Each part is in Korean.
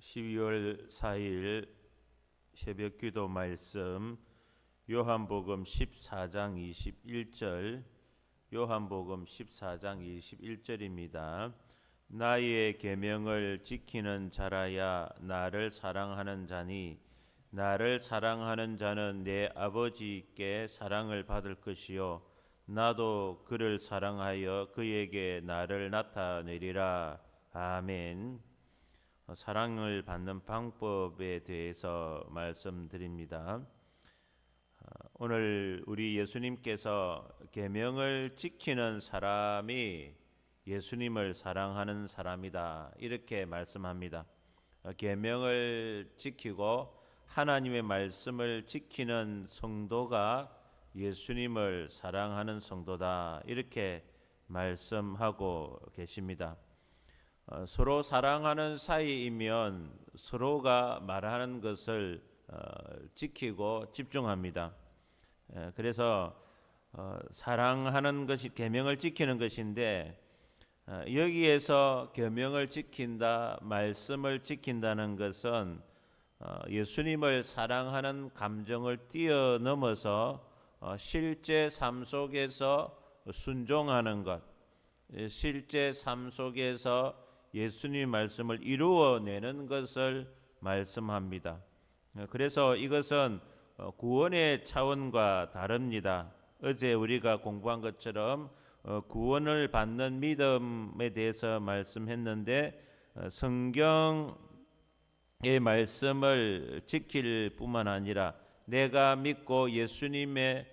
12월 4일 새벽 기도 말씀 요한복음 14장 21절 요한복음 14장 21절입니다. 나의 계명을 지키는 자라야 나를 사랑하는 자니 나를 사랑하는 자는 내 아버지께 사랑을 받을 것이요 나도 그를 사랑하여 그에게 나를 나타내리라 아멘. 어, 사랑을 받는 방법에 대해서 말씀드립니다. 어, 오늘 우리 예수님께서 계명을 지키는 사람이 예수님을 사랑하는 사람이다 이렇게 말씀합니다. 어, 계명을 지키고 하나님의 말씀을 지키는 성도가 예수님을 사랑하는 성도다 이렇게 말씀하고 계십니다. 어, 서로 사랑하는 사이이면 서로가 말하는 것을 어, 지키고 집중합니다. 에, 그래서 어, 사랑하는 것이 계명을 지키는 것인데 어, 여기에서 계명을 지킨다, 말씀을 지킨다는 것은 어, 예수님을 사랑하는 감정을 뛰어넘어서 어, 실제 삶 속에서 순종하는 것, 예, 실제 삶 속에서 예수님 말씀을 이루어내는 것을 말씀합니다. 어, 그래서 이것은 어, 구원의 차원과 다릅니다. 어제 우리가 공부한 것처럼 어, 구원을 받는 믿음에 대해서 말씀했는데 성경의 말씀을 지킬 뿐만 아니라 내가 믿고 예수님의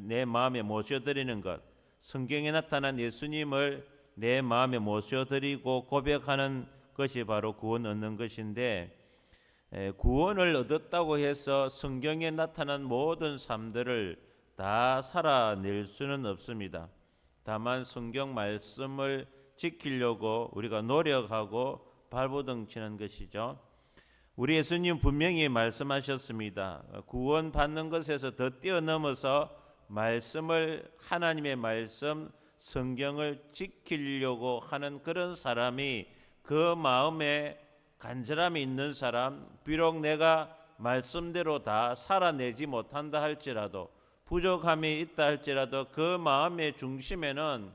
내 마음에 모셔드리는 것, 성경에 나타난 예수님을 내 마음에 모셔드리고 고백하는 것이 바로 구원 얻는 것인데 구원을 얻었다고 해서 성경에 나타난 모든 삶들을 다 살아낼 수는 없습니다. 다만 성경 말씀을 지키려고 우리가 노력하고 발버둥 치는 것이죠. 우리 예수님 분명히 말씀하셨습니다. 구원 받는 것에서 더 뛰어넘어서 말씀을 하나님의 말씀 성경을 지키려고 하는 그런 사람이 그 마음에 간절함이 있는 사람, 비록 내가 말씀대로 다 살아내지 못한다 할지라도 부족함이 있다 할지라도 그 마음의 중심에는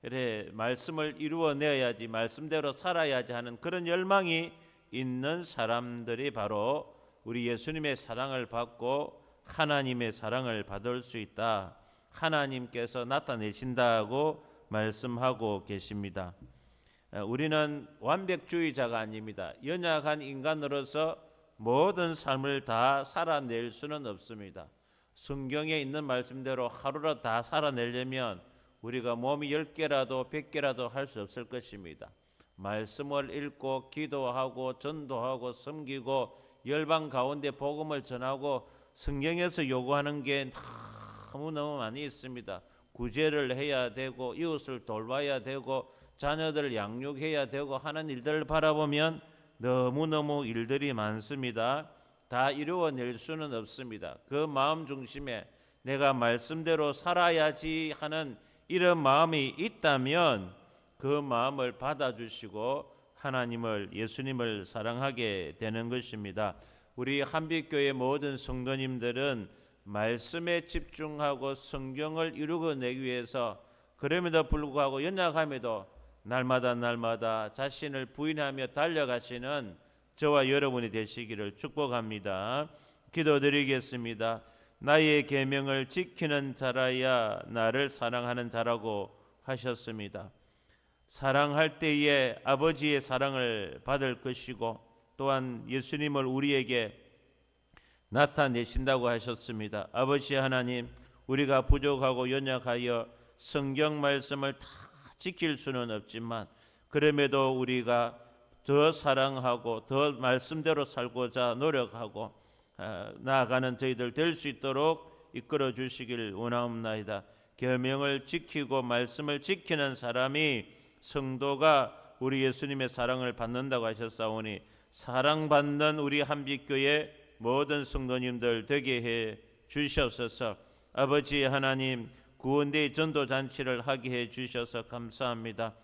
그래 말씀을 이루어내야지 말씀대로 살아야지 하는 그런 열망이 있는 사람들이 바로 우리 예수님의 사랑을 받고 하나님의 사랑을 받을 수 있다. 하나님께서 나타내신다고 말씀하고 계십니다. 우리는 완벽주의자가 아닙니다. 연약한 인간으로서 모든 삶을 다 살아낼 수는 없습니다. 성경에 있는 말씀대로 하루로 다 살아내려면 우리가 몸이 열 개라도 백 개라도 할 수 없을 것입니다. 말씀을 읽고 기도하고 전도하고 섬기고 열방 가운데 복음을 전하고 성경에서 요구하는 게 너무너무 많이 있습니다. 구제를 해야 되고 이웃을 돌봐야 되고 자녀들 양육해야 되고 하는 일들을 바라보면 너무너무 일들이 많습니다. 다 이루어낼 수는 없습니다. 그 마음 중심에 내가 말씀대로 살아야지 하는 이런 마음이 있다면 그 마음을 받아주시고 하나님을 예수님을 사랑하게 되는 것입니다. 우리 한빛교회 모든 성도님들은 말씀에 집중하고 성경을 이루어내기 위해서 그럼에도 불구하고 연약함에도 날마다 날마다 자신을 부인하며 달려가시는 저와 여러분이 되시기를 축복합니다. 기도드리겠습니다. 나의 계명을 지키는 자라야 나를 사랑하는 자라고 하셨습니다. 사랑할 때에 아버지의 사랑을 받을 것이고 또한 예수님을 우리에게 나타내신다고 하셨습니다. 아버지 하나님, 우리가 부족하고 연약하여 성경 말씀을 다 지킬 수는 없지만 그럼에도 우리가 더 사랑하고 더 말씀대로 살고자 노력하고 어, 나아가는 저희들 될 수 있도록 이끌어 주시길 원하옵나이다. 계명을 지키고 말씀을 지키는 사람이 성도가 우리 예수님의 사랑을 받는다고 하셨사오니 사랑받는 우리 한빛교회 모든 성도님들 되게 해 주시옵소서. 아버지 하나님 구원대 전도 잔치를 하게 해 주셔서 감사합니다.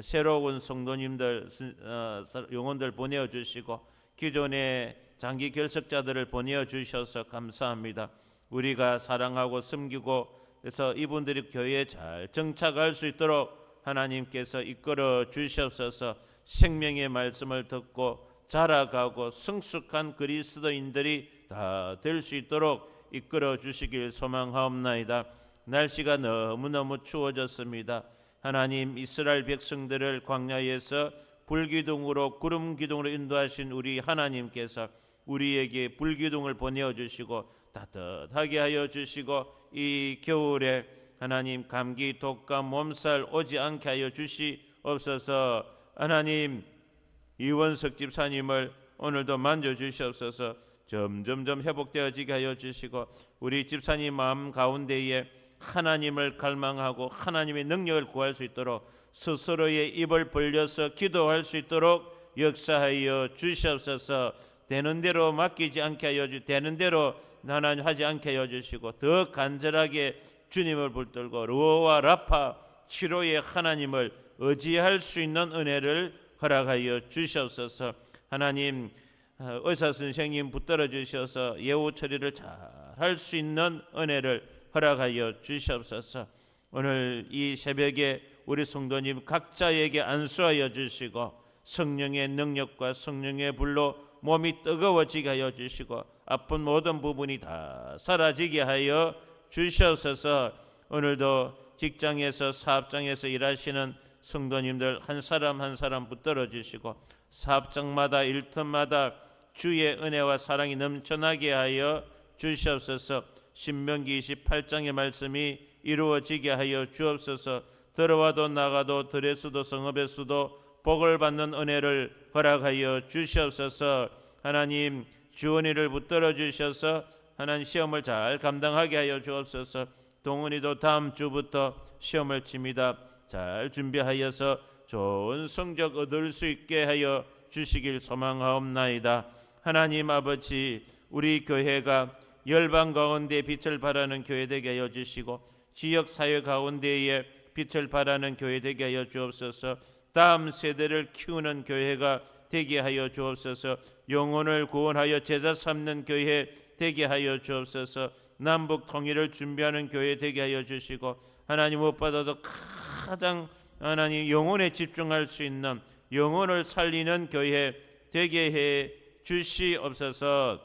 새로운 성도님들 스- 어, 사- 영혼들 보내어 주시고 기존의 장기 결석자들을 보내어 주셔서 감사합니다. 우리가 사랑하고 섬기고 그래서 이분들이 교회에 잘 정착할 수 있도록 하나님께서 이끌어 주시옵소서. 생명의 말씀을 듣고 자라가고 성숙한 그리스도인들이 다 될 수 있도록 이끌어 주시길 소망하옵나이다. 날씨가 너무너무 추워졌습니다. 하나님 이스라엘 백성들을 광야에서 불기둥으로 구름 기둥으로 인도하신 우리 하나님께서 우리에게 불기둥을 보내어 주시고 따뜻하게 하여 주시고 이 겨울에 하나님 감기 독감 몸살 오지 않게 하여 주시옵소서. 하나님 이원석 집사님을 오늘도 만져 주시옵소서. 점점점 회복되어지게 하여 주시고 우리 집사님 마음 가운데에 하나님을 갈망하고 하나님의 능력을 구할 수 있도록 스스로의 입을 벌려서 기도할 수 있도록 역사하여 주시옵소서. 되는 대로 맡기지 않게 하여 주 되는 대로 하나님 하지 않게 하여 주시고 더 간절하게 주님을 붙들고 루어와 라파 치료의 하나님을 의지할 수 있는 은혜를 허락하여 주시옵소서. 하나님 어, 의사 선생님 붙들어 주셔서 예우 처리를 잘 할 수 있는 은혜를 허락하여 주시옵소서. 오늘 이 새벽에 우리 성도님 각자에게 안수하여 주시고 성령의 능력과 성령의 불로 몸이 뜨거워지게 하여 주시고 아픈 모든 부분이 다 사라지게 하여 주시옵소서. 오늘도 직장에서 사업장에서 일하시는 성도님들 한 사람 한 사람 붙들어 주시고 사업장마다 일터마다 주의 은혜와 사랑이 넘쳐나게 하여 주시옵소서. 신명기 28장의 말씀이 이루어지게 하여 주옵소서. 들어와도 나가도 들에서도 성읍에서도 복을 받는 은혜를 허락하여 주시옵소서. 하나님 주원이를 붙들어 주셔서 하나님 시험을 잘 감당하게 하여 주옵소서. 동훈이도 다음 주부터 시험을 칩니다. 잘 준비하여서 좋은 성적 얻을 수 있게 하여 주시길 소망하옵나이다. 하나님 아버지 우리 교회가 열방 가운데 빛을 발하는 교회 되게 하여 주시고 지역 사회 가운데에 빛을 발하는 교회 되게 하여 주옵소서. 다음 세대를 키우는 교회가 되게 하여 주옵소서. 영혼을 구원하여 제자 삼는 교회 되게 하여 주옵소서. 남북 통일을 준비하는 교회 되게 하여 주시고 하나님 무엇보다도 가장 하나님 영혼에 집중할 수 있는 영혼을 살리는 교회 되게 해 주시옵소서.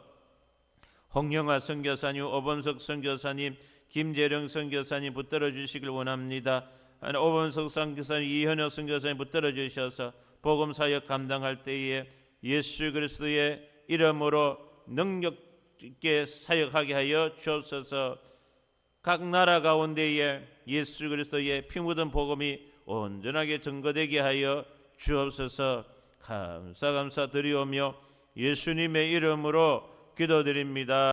홍영아 선교사님, 오범석 선교사님, 김재령 선교사님 붙들어 주시길 원합니다. 오범석 선교사님, 이현혁 선교사님 붙들어 주셔서 복음 사역 감당할 때에 예수 그리스도의 이름으로 능력 있게 사역하게 하여 주옵소서. 각 나라 가운데에 예수 그리스도의 피 묻은 복음이 온전하게 증거되게 하여 주옵소서. 감사 감사 드리오며 예수님의 이름으로 기도드립니다.